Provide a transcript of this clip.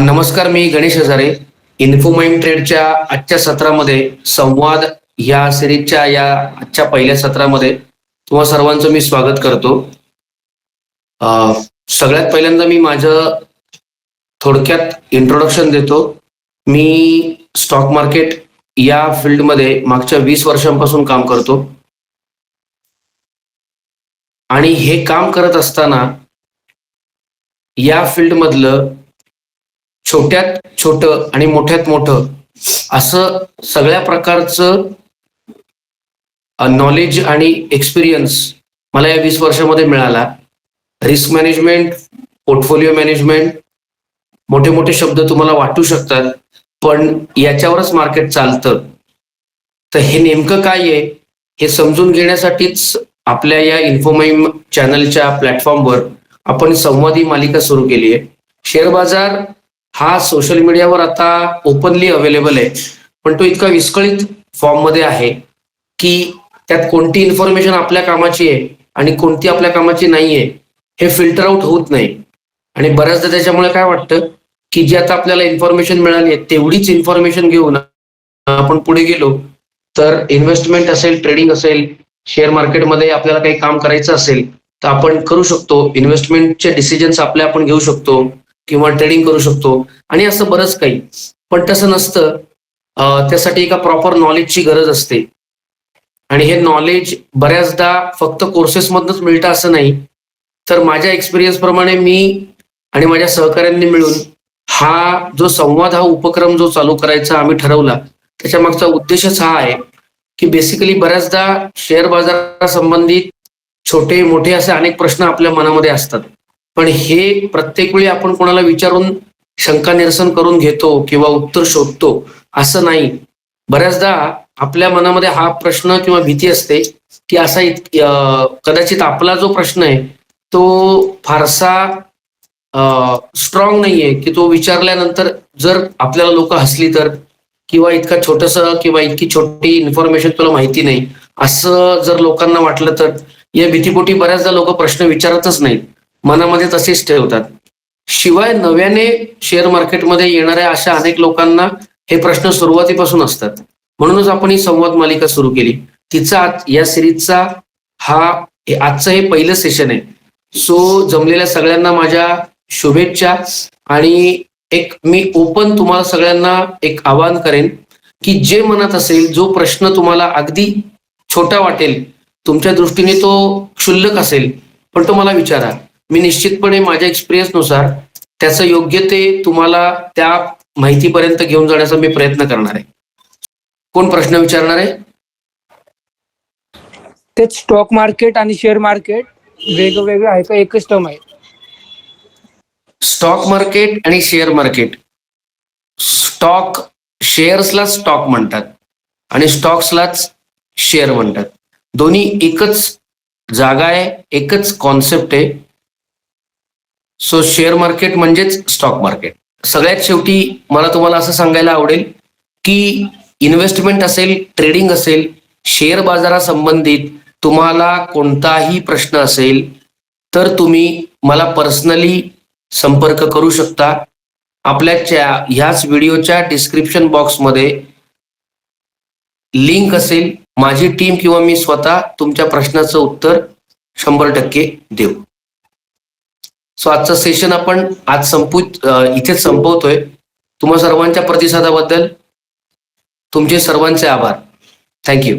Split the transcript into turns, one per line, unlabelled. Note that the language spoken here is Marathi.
नमस्कार मी गणेश हजारे. इन्फोमाइंड ट्रेडच्या आजच्या सत्रामध्ये संवाद या सिरीजच्या या आजच्या पहिल्या सत्रामध्ये तुम्हा सर्वांचं मी स्वागत करतो. सगळ्यात पहिल्यांदा मी माझं थोडक्यात इंट्रोडक्शन देतो. मी स्टॉक मार्केट या फील्डमध्ये मागच्या वीस वर्षांपासून काम करतो. आणि हे काम करत असताना या फील्डमधलं छोट्यात छोट आणि मोठ्यात मोठं असं सगळ्या प्रकारचं नॉलेज आणि एक्सपिरियन्स मला या वीस वर्षामध्ये मिळाला. रिस्क मॅनेजमेंट पोर्टफोलिओ मॅनेजमेंट मोठे मोठे शब्द तुम्हाला वाटू शकतात पण याच्यावरच मार्केट चालतं. तर हे नेमकं काय आहे हे समजून घेण्यासाठीच आपल्या या इन्फोमाईम चॅनलच्या प्लॅटफॉर्मवर आपण संवादी मालिका सुरू केली आहे. शेअर बाजार हा सोशल मीडियावर आता ओपनली अवेलेबल आहे. पण तो इतका विस्कळीत फॉर्ममध्ये आहे की त्यात कोणती इन्फॉर्मेशन आपल्या कामाची आहे आणि कोणती आपल्या कामाची नाही आहे हे फिल्टर आउट होत नाही. आणि बऱ्याचदा त्याच्यामुळे काय वाटतं की जी आता आपल्याला इन्फॉर्मेशन मिळाली आहे तेवढीच इन्फॉर्मेशन घेऊन आपण पुढे गेलो तर इन्व्हेस्टमेंट असेल ट्रेडिंग असेल शेअर मार्केटमध्ये आपल्याला काही काम करायचं असेल तर आपण करू शकतो. इन्व्हेस्टमेंटचे डिसिजन्स आपले आपण घेऊ शकतो. किंवा ट्रेडिंग करू शकतो. आणि असं बरंच काही. पण तसं नसतं. त्यासाठी एका प्रॉपर नॉलेजची गरज असते. आणि हे नॉलेज बऱ्याचदा फक्त कोर्सेसमधनच मिळतं असं नाही. तर माझ्या एक्सपिरियन्स प्रमाणे मी आणि माझ्या सहकाऱ्यांनी मिळून हा जो संवाद हा उपक्रम जो चालू करायचा आम्ही ठरवला त्याच्या मागचा उद्देशच हा आहे की बेसिकली बऱ्याचदा शेअर बाजारासंबंधित छोटे मोठे असे अनेक प्रश्न आपल्या मनामध्ये असतात. पण हे प्रत्येक वेळी आपण कोणाला विचारून शंका निरसन करून घेतो किंवा उत्तर शोधतो असं नाही. बऱ्याचदा आपल्या मनामध्ये हा प्रश्न किंवा भीती असते की असा इत- कदाचित आपला जो प्रश्न आहे तो फारसा स्ट्रॉंग नाहीये की तो विचारल्यानंतर जर आपल्याला लोक हसली तर किंवा इतका छोटस किंवा इतकी छोटी इन्फॉर्मेशन तुला माहिती नाही असं जर लोकांना वाटलं तर या भीतीपोटी बऱ्याचदा लोक प्रश्न विचारतच नाहीत. मनामध्ये तसेच ठेवतात. शिवाय नव्याने शेअर मार्केटमध्ये येणाऱ्या अशा अनेक लोकांना हे प्रश्न सुरुवातीपासून असतात. म्हणूनच आपण ही संवाद मालिका सुरू केली. तिचा आज- या सिरीजचा हा आजचं हे पहिलं सेशन आहे. सो जमलेल्या सगळ्यांना माझ्या शुभेच्छा आणि एक मी ओपन तुम्हाला सगळ्यांना एक आवाहन करेन की जे मनात असेल जो प्रश्न तुम्हाला अगदी छोटा वाटेल तुमच्या दृष्टीने तो क्षुल्लक असेल पण तो मला विचारा. मी निश्चितपणे माझ्या एक्सपिरियन्सनुसार त्याचं योग्य ते तुम्हाला त्या माहितीपर्यंत घेऊन जाण्याचा मी प्रयत्न करणार आहे. कोण प्रश्न विचारणार आहे?
तेच स्टॉक मार्केट आणि शेअर मार्केट वेगवेगळे आहे का एकच टर्म आहे?
स्टॉक मार्केट आणि शेअर मार्केट स्टॉक शेअर्सला स्टॉक म्हणतात आणि स्टॉक्सलाच शेअर म्हणतात. दोन्ही एकच जागा आहे एकच कॉन्सेप्ट आहे. सो शेअर मार्केट म्हणजेच स्टॉक मार्केट सगळ्यात शेवटी मला तुम्हाला असं सांगायला आवडेल की इन्व्हेस्टमेंट असेल ट्रेडिंग असेल शेअर बाजारासंबंधित तुम्हाला कोणताही प्रश्न असेल तर तुम्ही मला पर्सनली संपर्क करू शकता. आपल्याच्या ह्याच व्हिडिओच्या डिस्क्रिप्शन बॉक्समध्ये लिंक असेल. माझी टीम किंवा मी स्वतः तुमच्या प्रश्नाचं उत्तर शंभर टक्के देऊ. सो आजचं सेशन आपण आज संपू इथेच संपवतोय. तुम्हा सर्वांच्या प्रतिसादाबद्दल तुमचे सर्वांचे आभार. थँक्यू